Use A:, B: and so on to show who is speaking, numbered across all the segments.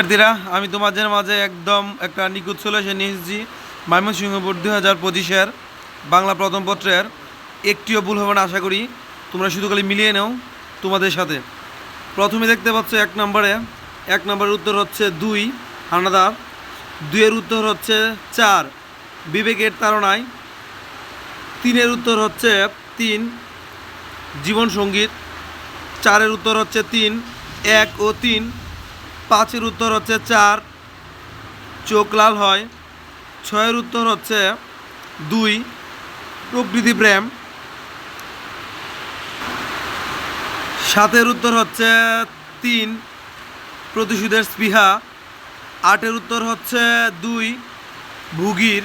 A: শিক্ষার্থীরা, আমি তোমাদের মাঝে একদম একটা নিখুঁত সলিউশন নিয়ে এসেছি। ময়মনসিংহ বোর্ড দুই হাজার পঁচিশের বাংলা প্রথম পত্রের। একটিও ভুল হবে না, আশা করি। তোমরা শুধু খালি মিলিয়ে নাও তোমাদের সাথে। প্রথমে দেখতে পাচ্ছ এক নম্বরে। এক নম্বরের উত্তর হচ্ছে দুই, হানাদার। দুইয়ের উত্তর হচ্ছে চার, বিবেকের তারণায় তিনের উত্তর হচ্ছে তিন, জীবন সংগীত। চারের উত্তর হচ্ছে তিন, এক ও তিন। পাঁচের উত্তর হচ্ছে চার, চোখ লাল হয়। ছয়ের উত্তর হচ্ছে দুই, প্রকৃতি প্রেম। সাতের উত্তর হচ্ছে তিন, প্রতিশোধের স্পৃহা। আটের উত্তর হচ্ছে দুই, ভুগির।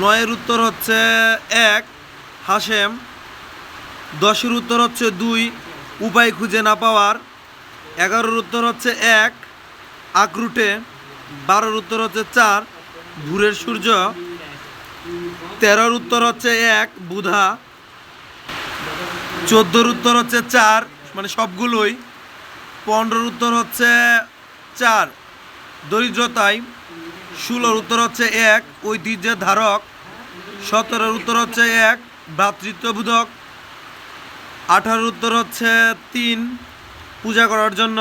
A: নয়ের উত্তর হচ্ছে এক, হাসেম। দশের উত্তর হচ্ছে দুই, উপায় খুঁজে না পাওয়ার। এগারোর উত্তর হচ্ছে এক আকরুটে বারোর উত্তর হচ্ছে চার, ভুরের সূর্য। তেরোর উত্তর হচ্ছে এক, বুধা। চোদ্দোর উত্তর হচ্ছে চার মানে সবগুলোই। পনেরোর উত্তর হচ্ছে চার দরিদ্রতায় ষোলোর উত্তর হচ্ছে এক, ঐতিহ্যের ধারক। সতেরোর উত্তর হচ্ছে এক, ভ্রাতৃত্ববোধক। আঠারোর উত্তর হচ্ছে তিন পূজা করার জন্য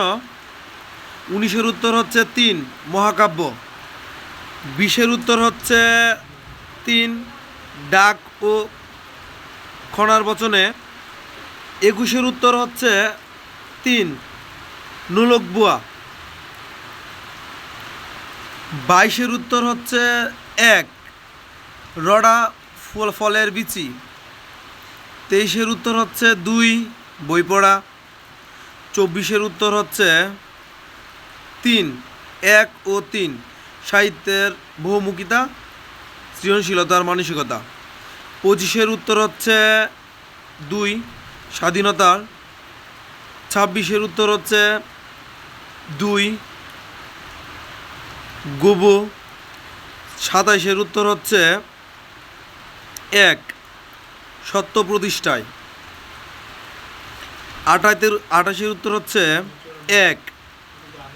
A: উনিশের উত্তর হচ্ছে তিন, মহাকাব্য। বিশের উত্তর হচ্ছে তিন, ডাক ও খনার বচনে। একুশের উত্তর হচ্ছে তিন, নুলক বুয়া। বাইশের উত্তর হচ্ছে এক, রডা ফল, ফলের বিচি। তেইশের উত্তর হচ্ছে দুই বই পড়া চব্বিশের উত্তর হচ্ছে তিন, এক ও তিন। সাহিত্যের বহুমুখিতা, সৃজনশীলতার মানসিকতা। পঁচিশের উত্তর হচ্ছে দুই, স্বাধীনতার। ছাব্বিশের উত্তর হচ্ছে দুই, গোবো। সাতাইশের উত্তর হচ্ছে এক, সত্য প্রতিষ্ঠায়। আটাতের আটাশের উত্তর হচ্ছে এক,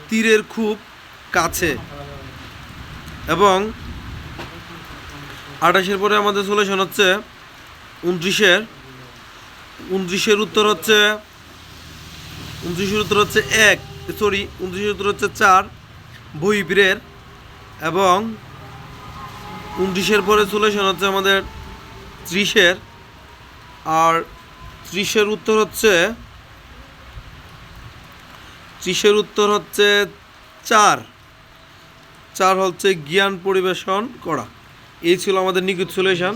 A: তীরের খুব কাছে। এবং আঠাশের পরে আমাদের সলিউশন হচ্ছে উনত্রিশের। উনত্রিশের উত্তর হচ্ছে, উনত্রিশের উত্তর হচ্ছে এক সরি উনত্রিশের উত্তর হচ্ছে চার, বহিবীরের। এবং উনত্রিশের পরে সলিউশন হচ্ছে আমাদের ত্রিশের। আর ত্রিশের উত্তর হচ্ছে ত্রিশের উত্তর হচ্ছে চার। চার হচ্ছে জ্ঞান পরিবেশন করা। এই ছিল আমাদের নিখুঁত সলিউশন